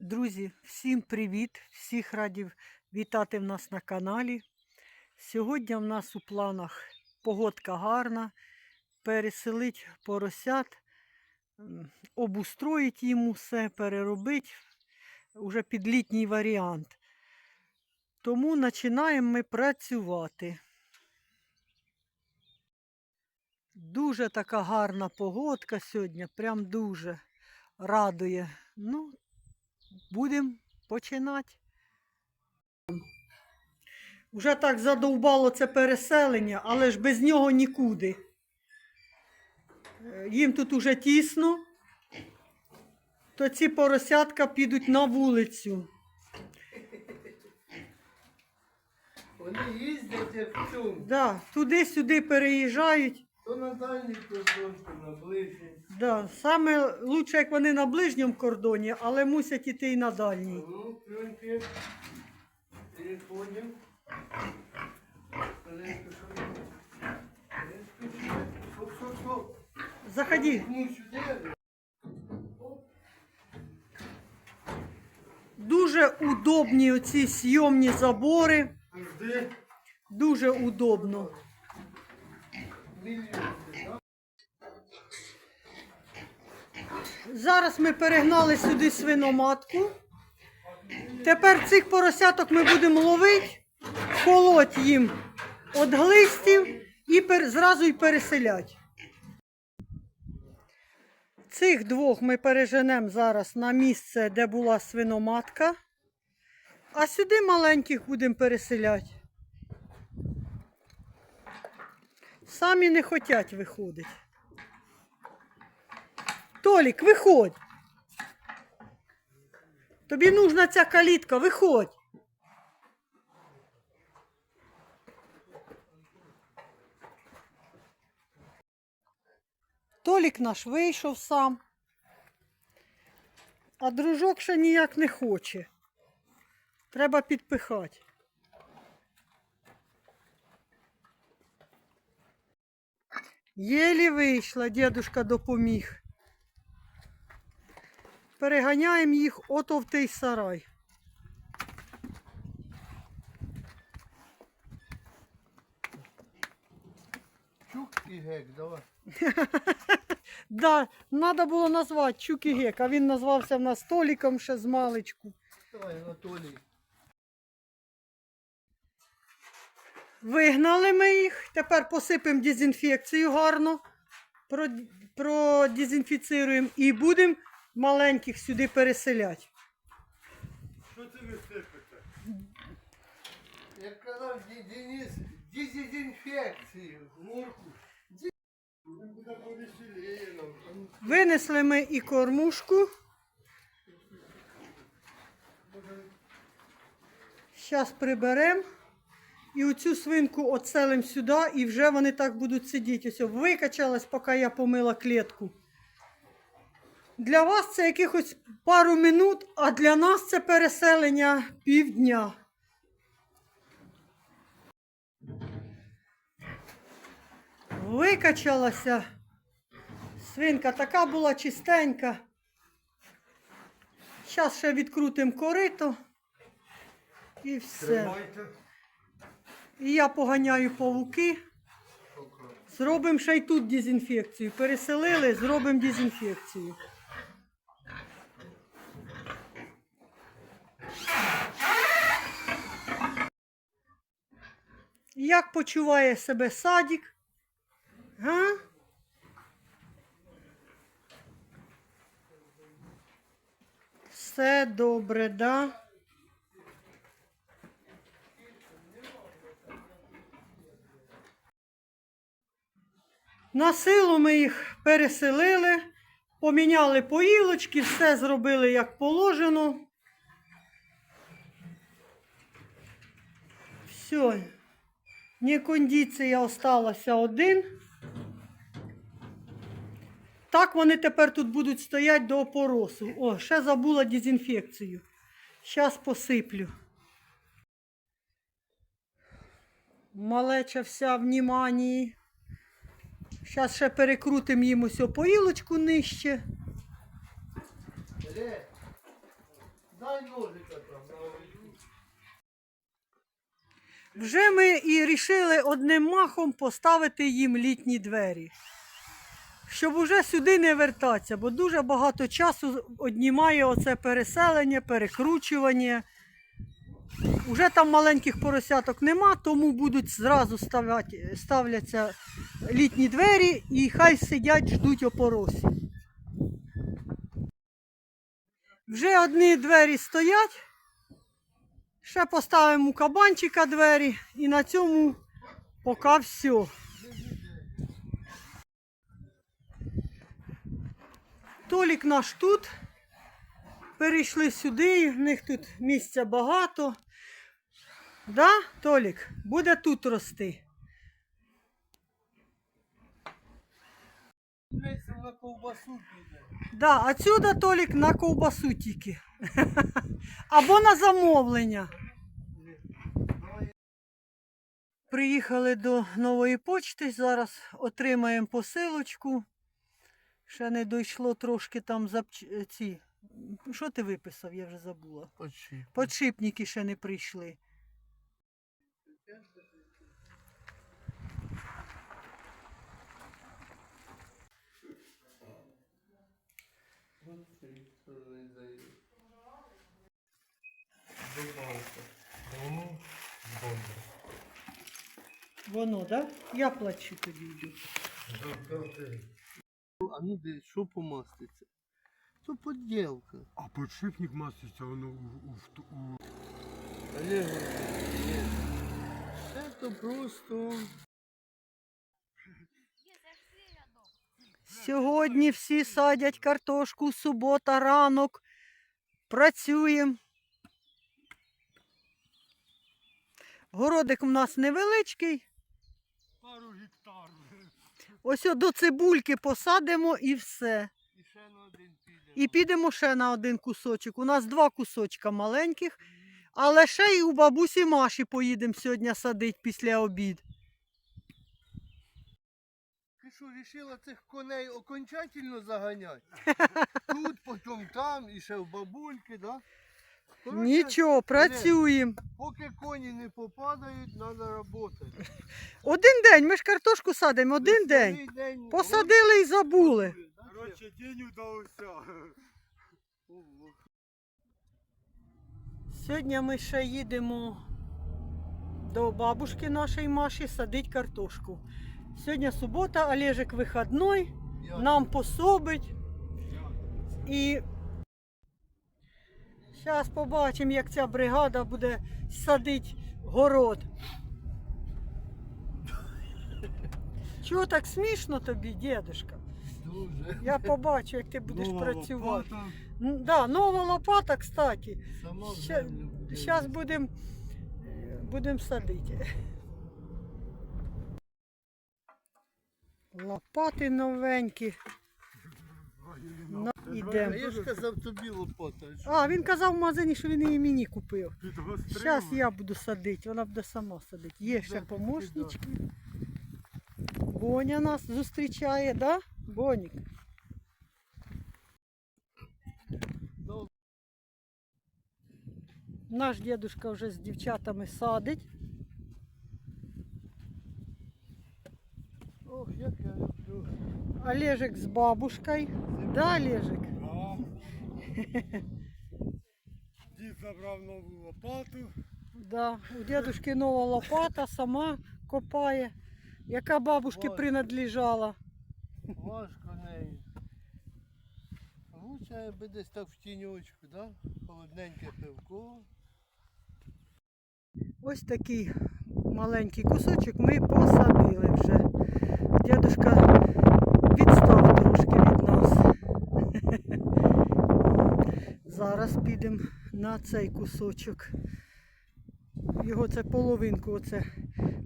Друзі, всім привіт! Всіх радів вітати в нас на каналі. Сьогодні в нас у планах погодка гарна, переселить поросят, обустроїть їм усе, переробити уже під літній варіант. Тому починаємо ми працювати. Дуже така гарна погодка сьогодні, прям дуже радує. Ну, Будемо починати. Уже так задовбало це переселення, але ж без нього нікуди. Е, Їм тут уже тісно, то ці поросятка підуть на вулицю. Вони їздять в цьому. Да, туди-сюди переїжджають. То на дальній кордон, то на ближній. Да, саме лучше, як вони на ближньому кордоні, але мусять іти і на дальній. Ну. Переходимо. Стоп, стоп, стоп. Заходи. Ну, сюди. Дуже удобні оці сйомні забори. Жди. Дуже удобно. Зараз ми перегнали сюди свиноматку. Тепер цих поросяток ми будемо ловити, колоть їм від глистів і пер- зразу й переселять. Цих двох ми переженемо зараз на місце, де була свиноматка. А сюди маленьких будемо переселяти. Самі не хочуть виходити. Толік, виходь. Тобі нужна ця калітка, виходь. Толік наш вийшов сам, а дружок ще ніяк не хоче. Треба підпихати. Єлі вийшла, дідушка допоміг. Переганяємо їх ото в той сарай. Чук і гек, давай. Да, треба було назвати Чук і Гек, а він назвався в нас Толіком ще з маличку. Давай, Анатолій. Вигнали ми їх, тепер посипемо дезінфекцію гарно, про- продезінфіцируємо і будемо маленьких сюди переселяти. Що це ви сипите? Як казав Денис, дезінфекцію. Мурку. Винесли ми і кормушку. Зараз приберемо. І оцю свинку оцелимо сюди, і вже вони так будуть сидіти. Ось викачалась, поки я помила клітку. Для вас це якихось пару минут, а для нас це переселення півдня. Викачалася. Свинка така була чистенька. Зараз ще відкрутимо корито. І все. Тримайте. І я поганяю павуки. Зробимо ще й тут дезінфекцію. Переселили, зробимо дезінфекцію. Як почуває себе садик? Га? Все добре, да? На силу ми їх переселили, поміняли поїлочки, все зробили як положено. Все. Некондиція осталася один. Так вони тепер тут будуть стояти до опоросу. О, ще забула дезінфекцію. Зараз посиплю. Малеча вся в вниманні. Зараз ще перекрутимо їм ось поїлочку нижче. Вже ми і рішили одним махом поставити їм літні двері. Щоб уже сюди не вертатися, бо дуже багато часу однімає оце переселення, перекручування. Уже там маленьких поросяток нема, тому будуть зразу ставляти, ставляться літні двері і хай сидять, ждуть опоросі. Вже одні двері стоять. Ще поставимо у кабанчика двері і на цьому поки все. Толік наш тут. Перейшли сюди, в них тут місця багато. Да, Толік, буде тут рости. На ковбасу. Да, отсюда Толік на ковбасу тільки. Або на замовлення. Приїхали до нової почти. Зараз отримаємо посилочку. Ще не дійшло трошки там запч... ці. Що ти виписав? Я вже забула. Почти. Подшипники ще не прийшли. Воно, так? Да? Я плачу тоді йду. А ну де, що помаститься? То поділка. А подшипник маститься, воно у, у, у, Олег, це то просто Сьогодні всі садять картошку, субота, ранок. Працюємо. Городик у нас невеличкий. пару гектар. Ось до цибульки посадимо і все. і ще на один. І підемо ще на один кусочок. У нас два кусочка маленьких, але ще й у бабусі Маші поїдемо сьогодні садити після обід. Ти що, вирішила цих коней окончательно заганяти? Тут, потім там, і ще в бабульки, да? Коротше, Нічого, працюємо. Поки коні не попадають, треба працювати. Один день, ми ж картошку садимо, один день. день Посадили і забули. Коротше, день удався. Сьогодні ми ще їдемо до бабушки нашої Маші садити картошку. Сьогодні субота, Олежик вихідний, нам пособить. І зараз побачимо, як ця бригада буде садити город. Чого так смішно тобі, дідушка? Дуже. Я побачу, як ти будеш Нова працювати. лопата. М, Да, нова лопата, кстати. Сама в землю буде. Зараз будемо будем садити. Лопати новенькі. Ну, А я ж казав тобі лопата. А, він казав в магазині, що він її мені купив. Зараз я буду садити, вона буде сама садити. Є ще помощнички. Боня нас зустрічає, да? Бонік. Наш дідушка вже з дівчатами садить. Ох, як я люблю. Олежик з бабушкою. Да, Олежик? Да. Дід забрав нову лопату. Да. У дідушки нова лопата, сама копає, яка бабушки принадлежала. Важко нею. Лучше якби десь так в тіньочку, да? Холодненьке пивко. Ось такий маленький кусочок ми посадили вже. Дідушка відстав трошки від нас. Зараз підемо на цей кусочок. Його це половинку, оце,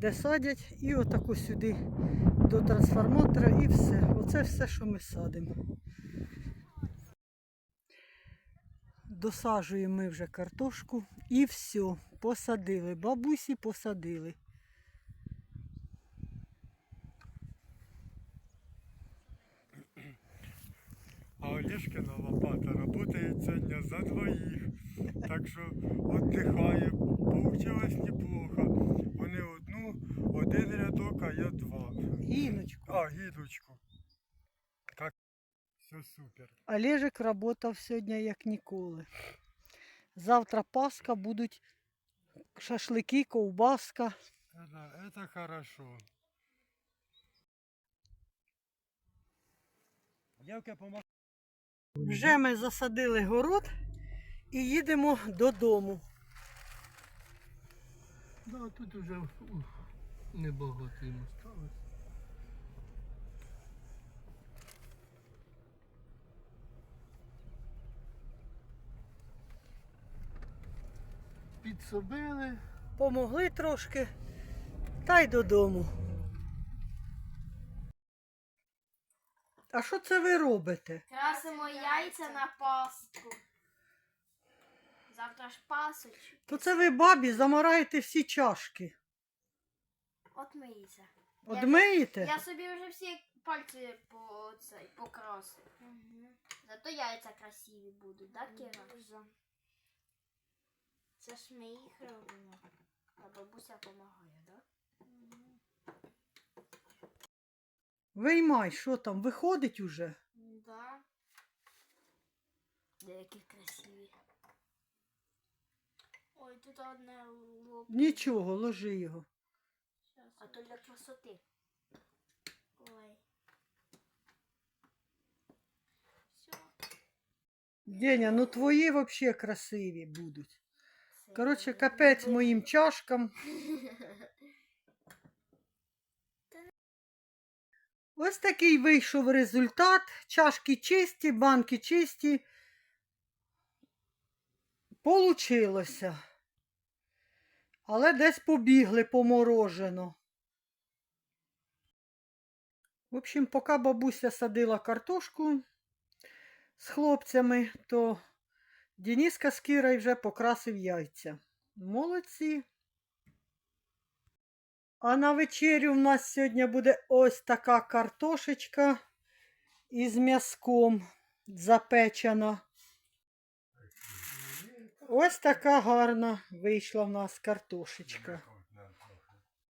де садять, і отаку сюди до трансформатора і все. Оце все, що ми садимо. Досаджуємо ми вже картошку і все, посадили. Бабусі посадили. А Олешкина лопата сьогодні за двоїх. так що віддихає. Получилось неплохо. Вони одну, один рядок, а я два. Гіночку. А, гідочку. Так, все супер. Олежик работав сьогодні як ніколи. Завтра Пасха, будуть шашлики, ковбаска. Это, это хорошо. Дівка помогла. Вже ми засадили город і їдемо додому. Да, тут уже ух, небагато їм осталось. Підсобили. Помогли трошки, та й додому. А що це ви робите? Красимо яйця на пастку. Завтра ж пасоч. То це ви бабі замараєте всі чашки. От миється. Одмиєте? Я собі вже всі пальці по цей покрасив. Зато яйця красиві будуть, так, Кіра? Це ж ми їх робимо. А бабуся допомагає, так? Виймай, що там, виходить уже? Да. Деякі красиві. Ой, тут одне лоб. Нічого, ложи його. А то для красоти. Ой. Все. Деня, ну твої взагалі красиві будуть. Коротше, капець моїм чашкам. Ось такий вийшов результат. Чашки чисті, банки чисті. Получилося. Але десь побігли поморожено. В общем, поки бабуся садила картошку з хлопцями, то Дениска з Кірою вже покрасив яйця. Молодці. А на вечерю в нас сьогодні буде ось така картошечка із м'язком запечена. Ось така гарна вийшла в нас картошечка.